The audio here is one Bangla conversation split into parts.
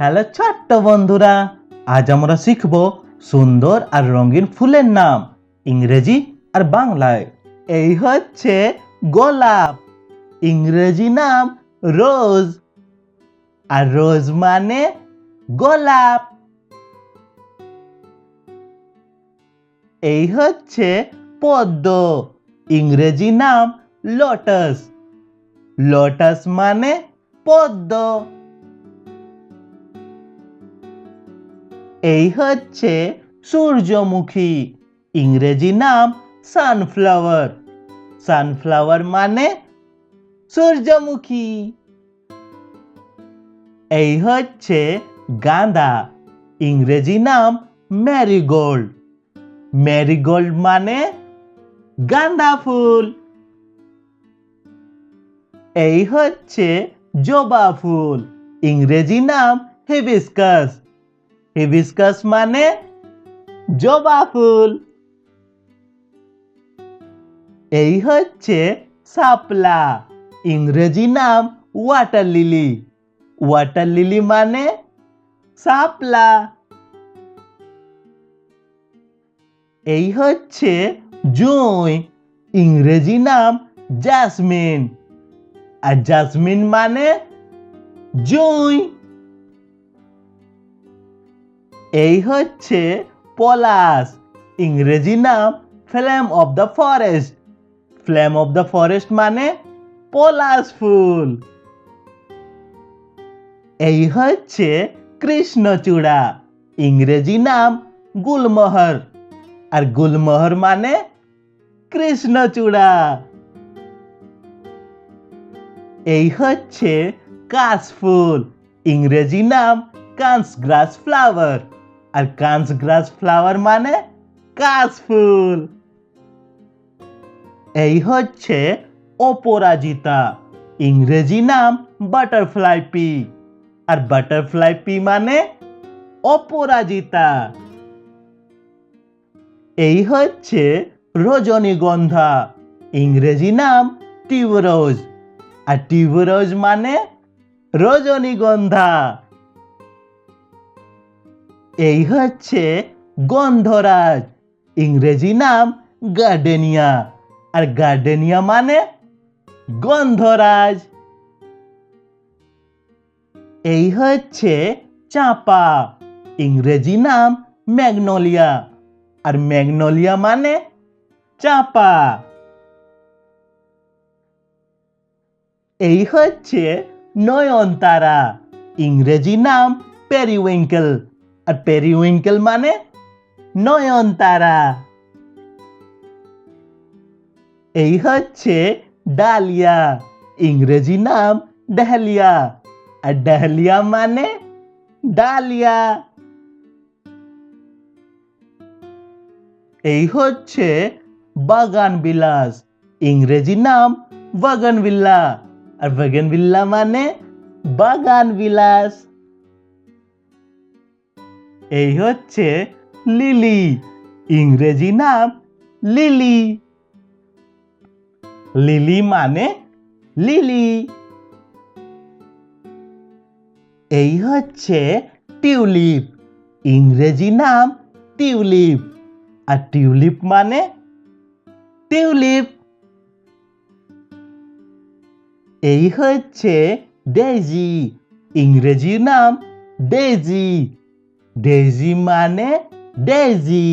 হ্যালো ছোট্ট বন্ধুরা, আজ আমরা শিখব সুন্দর আর রঙিন ফুলের নাম ইংরেজি আর বাংলায়। এই হচ্ছে গোলাপ, ইংরেজি নাম রোজ, আর রোজ মানে গোলাপ। এই হচ্ছে পদ্ম, ইংরেজি নাম লোটাস লোটাস মানে পদ্ম। এই হচ্ছে সূর্যমুখী, ইংরেজি নাম সানফ্লাওয়ার সানফ্লাওয়ার মানে সূর্যমুখী। এই হচ্ছে গাঁদা, ইংরেজি নাম ম্যারিগোল্ড ম্যারিগোল্ড মানে গাঁদা ফুল। এই হচ্ছে জবা ফুল, ইংরেজি নাম হিবিস্কাস হিবিস্কাস মানে জবা ফুল। এই হচ্ছে শাপলা ইংরেজি নাম ওয়াটার লিলি ওয়াটার লিলি মানে শাপলা এই হচ্ছে জুঁই, ইংরেজি নাম জাসমিন। আর জাসমিন মানে জুঁই। এই হচ্ছে পলাশ। ইংরেজি নাম flame of the forest. Flame of the forest মানে পলাশ ফুল। এই হচ্ছে কৃষ্ণচূড়া। ইংরেজি নাম গুলমোহর। আর গুলমোহর মানে কৃষ্ণচূড়া। এই হচ্ছে কাশফুল ইংরেজি নাম কাঁচগ্রাস ফ্লাওয়ার। আর কাঁচগ্রাস ফ্লাওয়ার মানে কাশফুল এই হচ্ছে অপরাজিতা, ইংরেজি নাম বাটারফ্লাই পি। আর বাটারফ্লাই পি মানে অপরাজিতা। এই হচ্ছে রজনীগন্ধা ইংরেজি নাম টিউবরোজ আর টিউবরোজ মানে রজনীগন্ধা এই হচ্ছে গন্ধরাজ। ইংরেজি নাম গার্ডেনিয়া। আর গার্ডেনিয়া মানে গন্ধরাজ। এই হচ্ছে চাপা। ইংরেজি নাম ম্যাগনোলিয়া। আর ম্যাগনোলিয়া মানে চাপা। এই হচ্ছে নয়নতারা। ইংরেজি নাম পেরিউইঙ্কেল। আর পেরিউইঙ্কেল মানে নয়নতারা। এই হচ্ছে ডালিয়া, ইংরেজি নাম ডালিয়া আর ডালিয়া মানে ডালিয়া। এই হচ্ছে বাগান বিলাস ইংরেজি নাম বাগানবিল্লা আর বাগানবিল্লা মানে বাগান বিলাস এই হচ্ছে লিলি। ইংরেজি নাম লিলি। লিলি মানে লিলি। এই হচ্ছে টিউলিপ। ইংরেজি নাম টিউলিপ। আর টিউলিপ মানে টিউলিপ। এই হচ্ছে ডেজি ইংরেজি নাম ডেজি ডেজি মানে ডেজি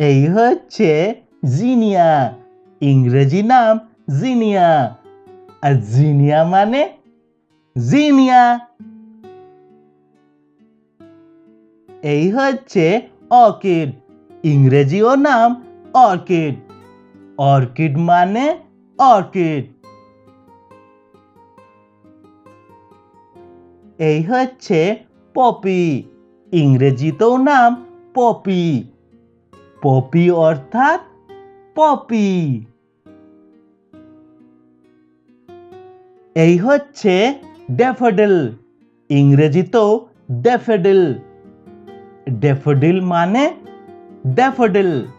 এই হচ্ছে জিনিয়া ইংরেজি নাম জিনিয়া আর জিনিয়া মানে জিনিয়া এই হচ্ছে অর্কিড ইংরেজিও নাম অর্কিড অর্কিড মানে অর্কিড এই হচ্ছে পপি। ইংরেজিতেও নাম পপি। পপি অর্থাৎ পপি। এই হচ্ছে ড্যাফোডিল। ইংরেজিতেও ড্যাফোডিল। ড্যাফোডিল মানে ড্যাফোডিল।